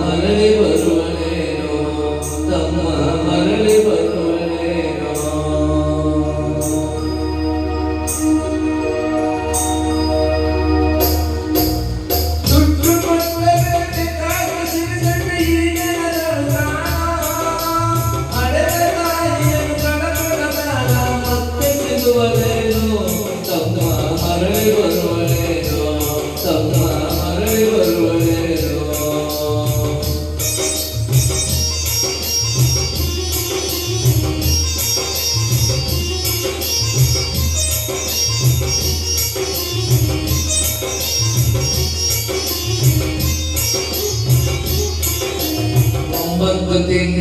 മലരെ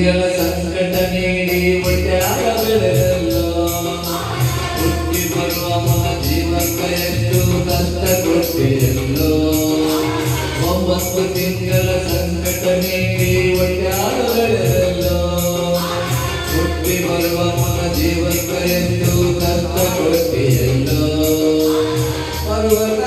ಬುದ್ಧಿಯಲ ಸಂಕಟ ನೀಡಿ ಒಟ್ಟಾಗ ಹುಟ್ಟಿ ಬರುವ ಮನ ಜೀವಕ್ಕೆ ಎಷ್ಟು ಕಷ್ಟ ಕೊಟ್ಟಿಯಲ್ಲೋ? ಒಂಬತ್ತು ತಿಂಗಳ ಸಂಕಟ ನೀಡಿ ಒಟ್ಟಾಗ ಹುಟ್ಟಿ ಬರುವ ಮನ ಜೀವಕ್ಕೆ ಎಷ್ಟು ಕಷ್ಟ ಕೊಟ್ಟಿಯಲ್ಲೋ? ಪರ್ವತ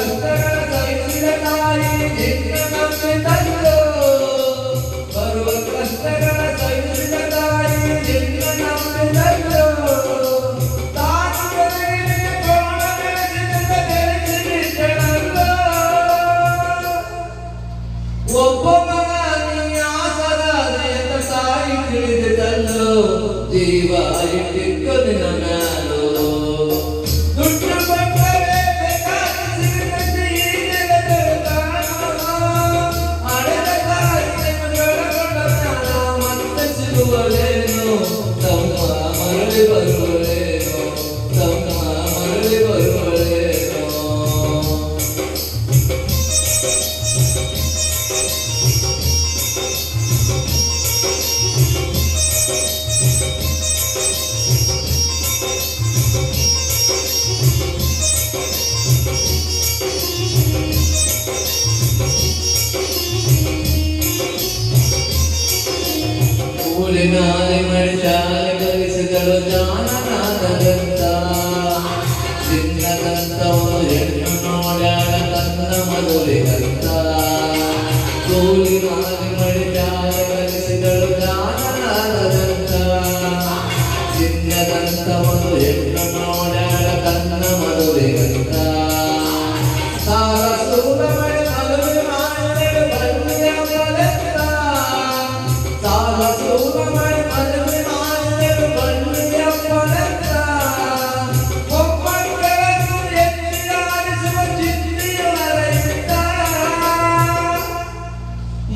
फूल नाल मर चाल कर सगलो जाना ना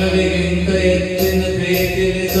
living faith in the faith in his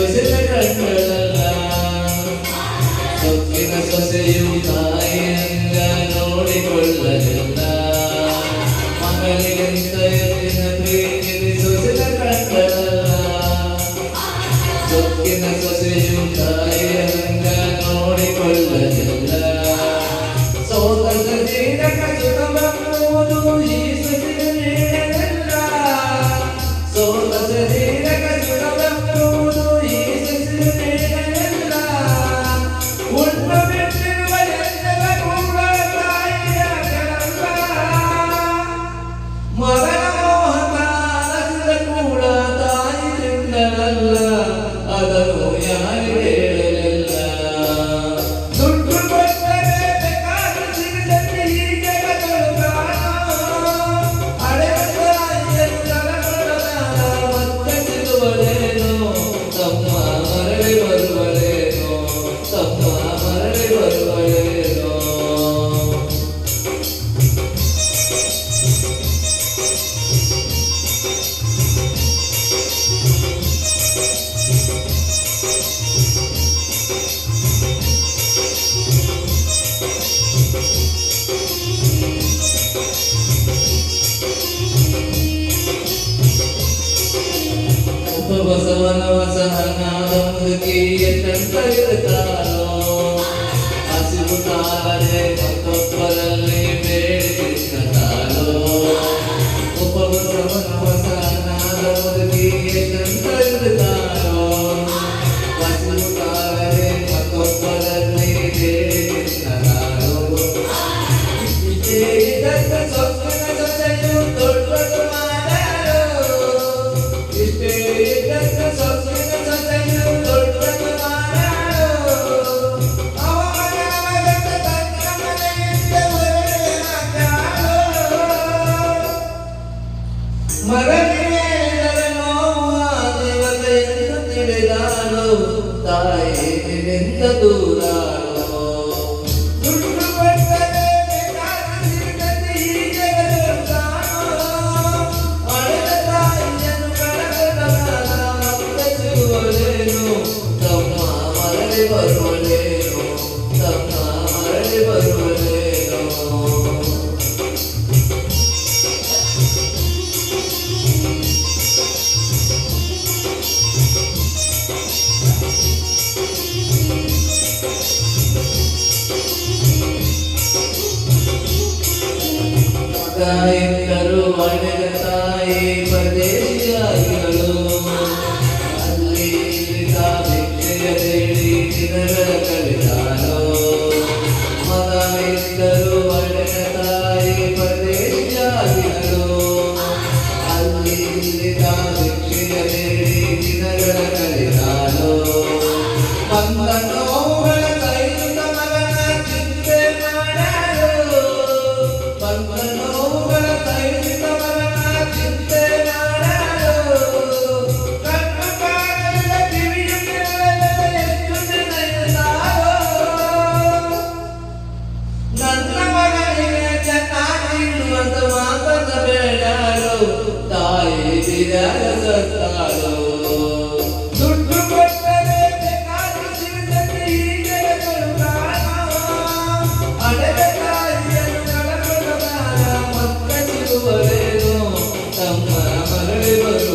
Cristo libertado, así. ತಾಯಿದ್ದರು ಒಡೆದ ತಾಯಿ ಪರದೇಶಿಯಾಗಿರಲು Amen.